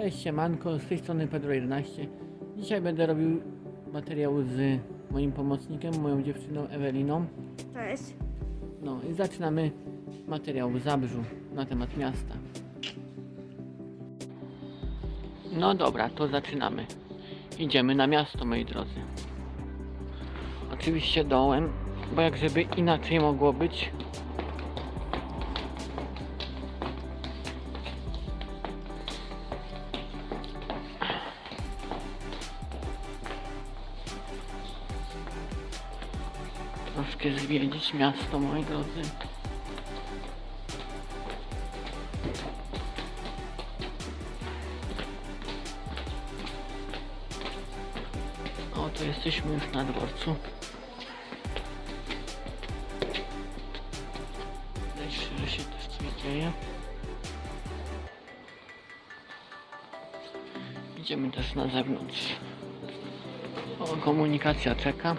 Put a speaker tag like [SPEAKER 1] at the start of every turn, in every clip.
[SPEAKER 1] Cześć, siemanko, z tej strony Pedro11. Dzisiaj będę robił materiał z moim pomocnikiem, moją dziewczyną Eweliną.
[SPEAKER 2] Cześć.
[SPEAKER 1] No i zaczynamy materiał w Zabrzu na temat miasta. No dobra, to zaczynamy. Idziemy na miasto, moi drodzy. Oczywiście dołem, bo jak żeby inaczej mogło być. Troszkę zwiedzić miasto, moi drodzy. O, to jesteśmy już na dworcu. Się, że się też coś dzieje. Idziemy też na zewnątrz. O, komunikacja czeka.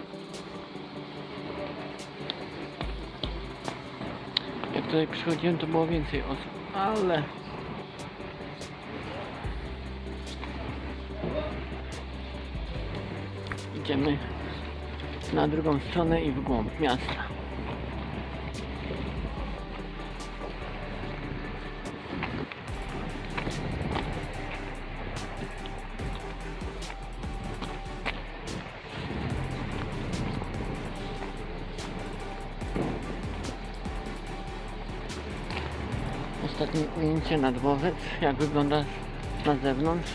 [SPEAKER 1] Tutaj przychodziłem, to było więcej osób, ale... Idziemy na drugą stronę i w głąb miasta. Ujęcie na dworzec, jak wygląda na zewnątrz.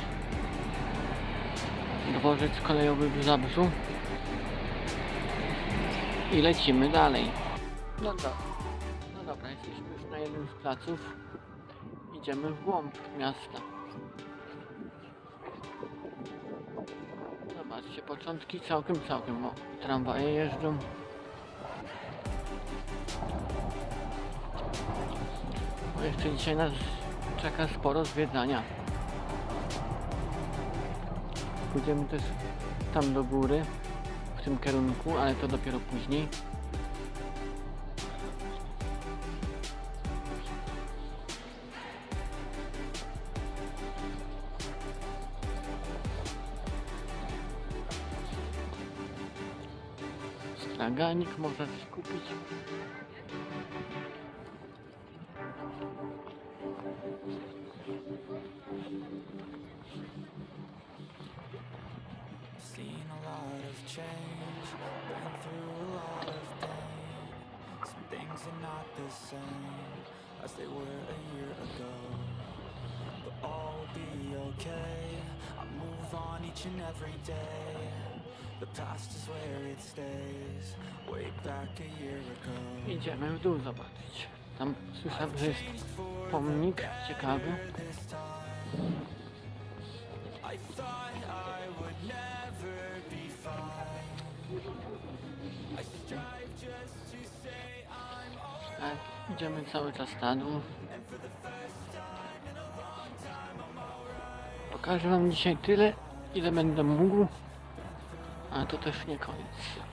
[SPEAKER 1] Dworzec kolejowy w Zabrzu. I lecimy dalej. No dobra, no dobra, jesteśmy już na jednym z placów. Idziemy w głąb miasta. Zobaczcie, początki całkiem, całkiem. O, tramwaje jeżdżą. Jeszcze dzisiaj nas czeka sporo zwiedzania. Pójdziemy też tam do góry, w tym kierunku, ale to dopiero później. Straganik można coś kupić.
[SPEAKER 3] Change, been through a lot of pain. Some things are not the same as they were a year ago. But all will be okay. I move on each and every day. The past is where it stays. Way back a year ago.
[SPEAKER 1] Idziemy w dół zobaczyć. Tam słyszałem, że jest pomnik ciekawy.
[SPEAKER 3] I thought I would never
[SPEAKER 1] Tak, idziemy cały czas na dół. Pokażę wam dzisiaj tyle, ile będę mógł. A to też nie koniec.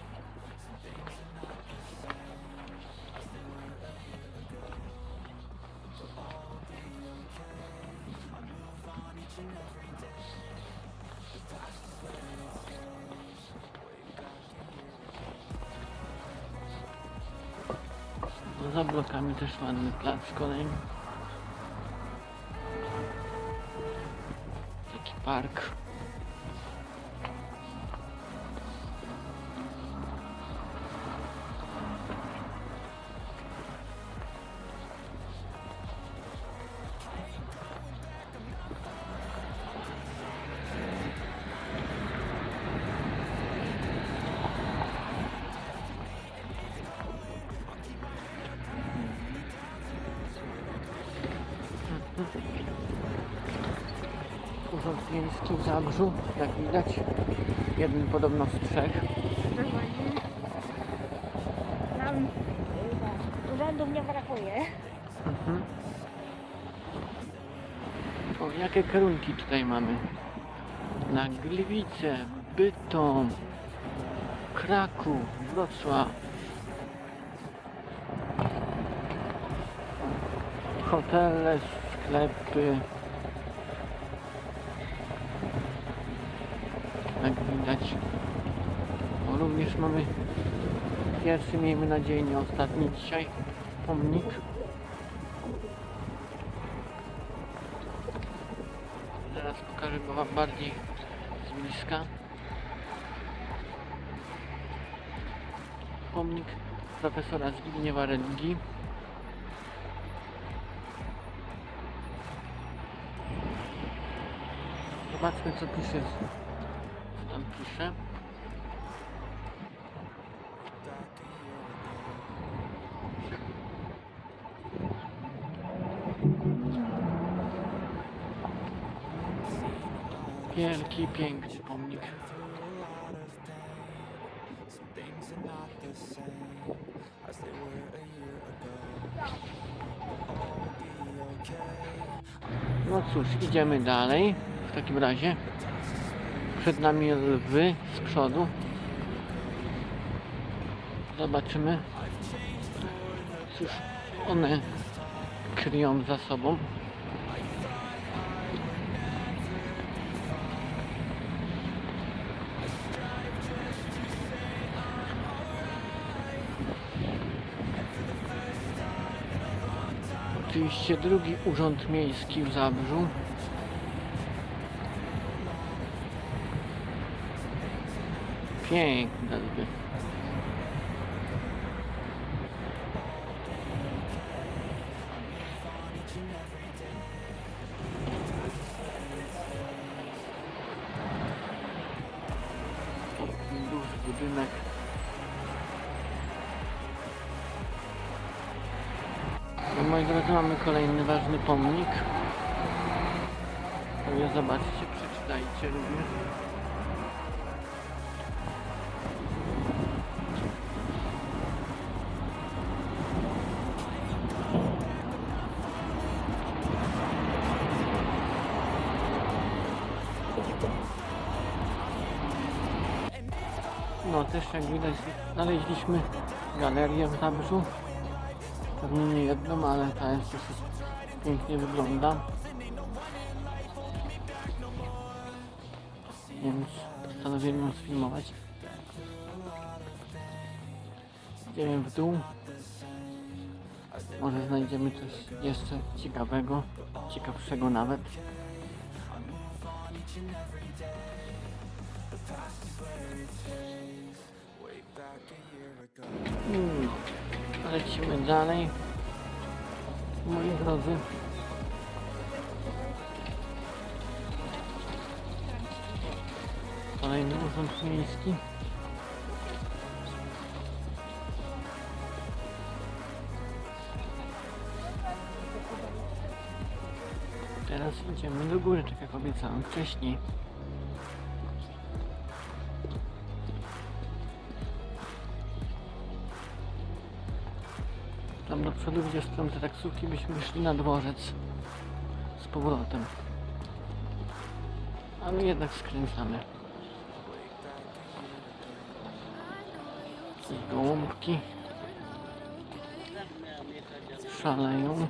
[SPEAKER 1] Za blokami też ładny plac kolejny. Taki park. Miejski w Zabrzu, jak widać. Jeden podobno z trzech.
[SPEAKER 2] Nam y, urzędów nie brakuje.
[SPEAKER 1] Mhm. O, jakie kierunki tutaj mamy? Na Gliwice, Bytom, Kraków, Wrocław. Hotele, sklepy. Jak widać. No, również mamy pierwszy, miejmy nadzieję, nie ostatni dzisiaj pomnik. Zaraz pokażę go Wam bardziej z bliska. Pomnik profesora Zbigniewa Religii. Zobaczmy co pisze. Pisze. Wielki, piękny pomnik. No cóż, idziemy dalej. W takim razie. Przed nami lwy z przodu. Zobaczymy. Cóż one kryją za sobą. Oczywiście drugi urząd miejski w Zabrzu. Piękne budynek. No moi mamy kolejny ważny pomnik. Sobie zobaczcie, przeczytajcie również. Znaleźliśmy galerię w Zabrzu. Pewnie nie jedną, ale ta jest dosyć pięknie wygląda. Więc postanowiłem ją sfilmować. Idziemy w dół. Może znajdziemy coś jeszcze ciekawego, ciekawszego nawet.
[SPEAKER 3] Way back a year ago.
[SPEAKER 1] Mm, Lecimy dalej. Moi drodzy. Kolejny urząd miejski. Teraz idziemy do góry, tak jak obiecałem wcześniej. Przodu, gdzie stoją te taksówki, byśmy szli na dworzec z powrotem. A my jednak skręcamy. Gołąbki szaleją.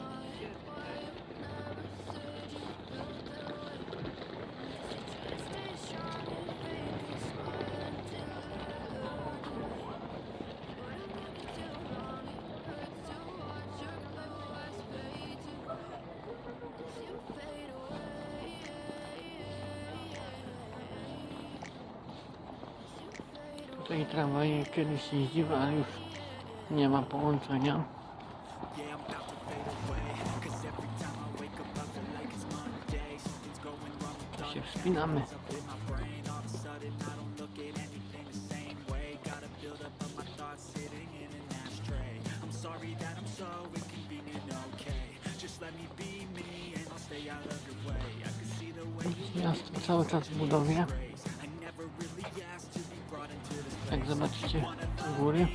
[SPEAKER 1] Tutaj tramwaje kiedyś jeździły, ale już nie ma połączenia. Się wspinamy. Miasto cały czas w budowie. Jak zobaczycie u góry.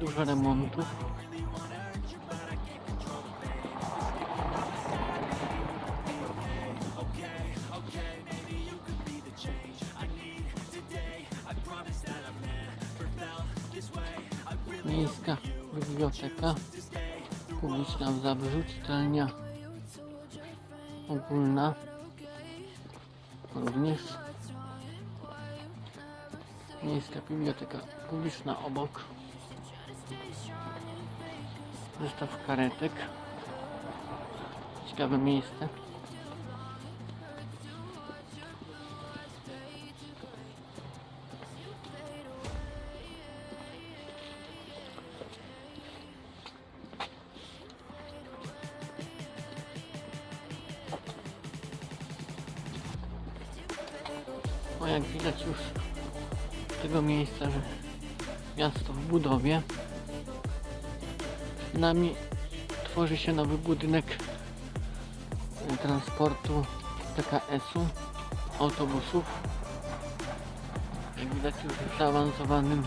[SPEAKER 1] Dużo remontów. Miejska biblioteka publiczna w Zabrzu, czytelnia ogólna. również. Miejska biblioteka publiczna obok. Zestaw karetek. Ciekawe miejsce. Przed nami tworzy się nowy budynek e, transportu PKS-u, autobusów. Widać już w zaawansowanym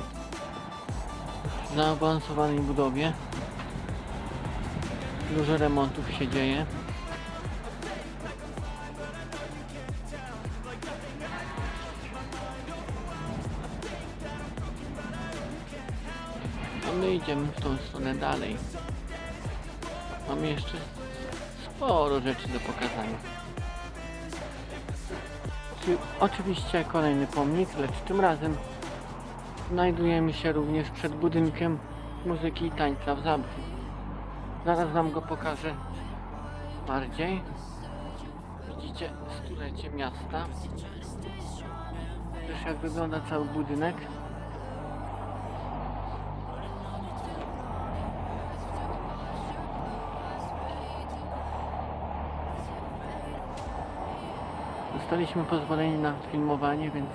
[SPEAKER 1] w zaawansowanej budowie. Dużo remontów się dzieje. A my idziemy w tą stronę dalej. Mamy jeszcze sporo rzeczy do pokazania. Czy- Oczywiście kolejny pomnik, lecz tym razem znajdujemy się również przed budynkiem muzyki i tańca w Zabrzu. Zaraz Wam go pokażę bardziej. Widzicie stulecie miasta. Też jak wygląda cały budynek. Dostaliśmy pozwolenie na filmowanie, więc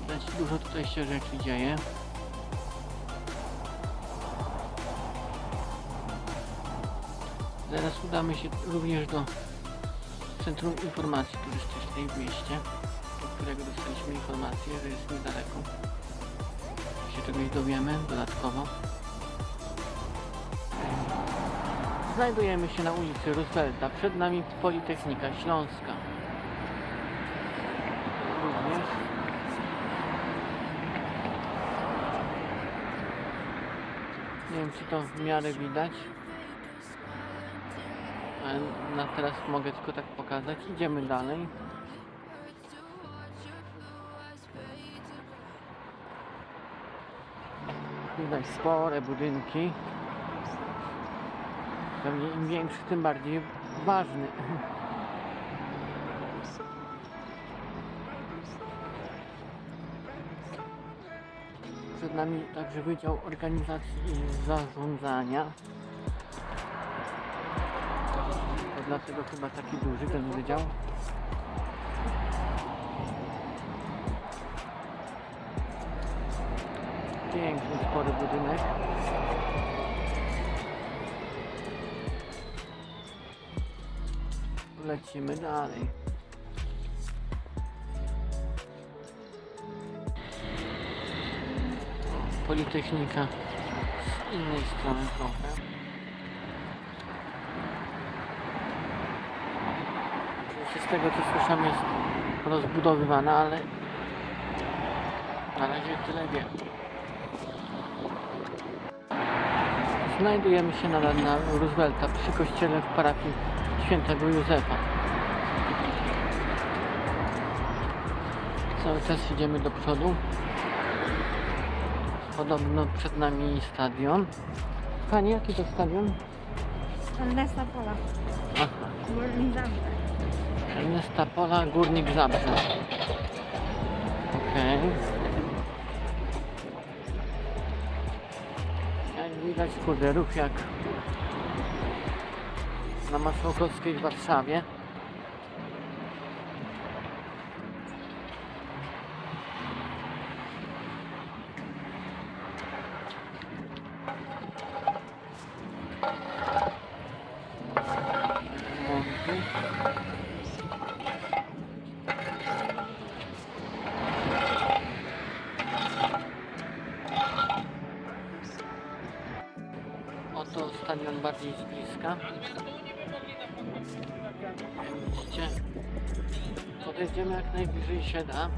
[SPEAKER 1] widać dużo tutaj się rzeczy dzieje. Zaraz udamy się również do Centrum Informacji Turystycznej w mieście, od którego dostaliśmy informację, że jest niedaleko. Się czegoś dowiemy dodatkowo. Znajdujemy się na ulicy Roosevelta. Przed nami Politechnika Śląska. Również. Nie wiem, czy to w miarę widać. Ale na teraz mogę tylko tak pokazać. Idziemy dalej. Widać spore budynki. Pewnie im większy, tym bardziej ważny. Przed nami także Wydział Organizacji i Zarządzania. To dlatego chyba taki duży ten wydział. Piękny, spory budynek. Lecimy dalej. Politechnika z innej strony trochę. Z tego co słyszałem jest rozbudowywana, ale na razie tyle wiem. Znajdujemy się nadal na Roosevelta przy kościele w parafii świętego Józefa. Cały czas idziemy do przodu. Podobno przed nami stadion. Pani, jaki to stadion?
[SPEAKER 2] Ernesta Pola.
[SPEAKER 1] Aha,
[SPEAKER 2] Górnik Zabrze.
[SPEAKER 1] Ernesta Pola, Górnik Zabrze. Okej. Jak widać, kurde, ruch jak na Marszałkowskiej w Warszawie. Bardziej z bliska. Widzicie? Podejdziemy jak najbliżej się da.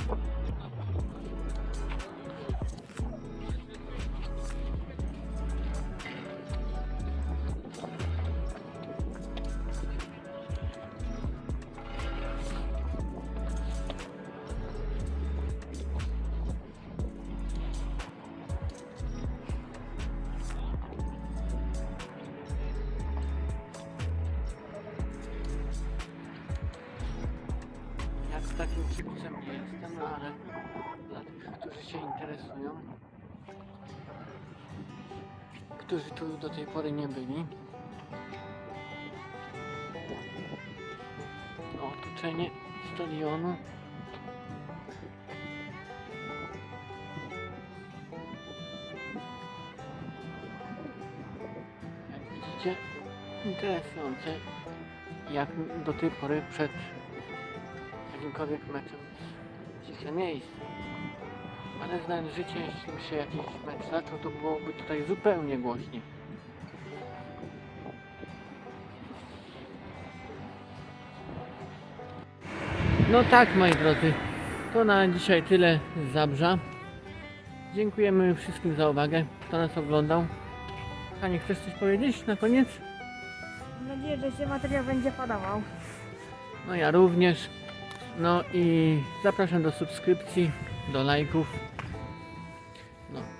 [SPEAKER 1] Którzy tu do tej pory nie byli. Otoczenie stadionu. Jak widzicie, interesujące jak do tej pory przed jakimkolwiek meczem ciche miejsce. Ale znając życie, jeśli się jakiś mecz zaczął, to byłoby tutaj zupełnie głośniej. No tak, moi drodzy, to na dzisiaj tyle z Zabrza. Dziękujemy wszystkim za uwagę, kto nas oglądał. Kochanie, chcesz coś powiedzieć na koniec?
[SPEAKER 2] Mam nadzieję, że się materiał będzie podobał.
[SPEAKER 1] No ja również. No i zapraszam do subskrypcji, do lajków.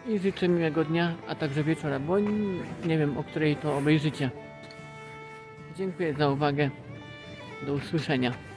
[SPEAKER 1] I życzę miłego dnia, a także wieczora, bo nie wiem o której to obejrzycie. Dziękuję za uwagę. Do usłyszenia.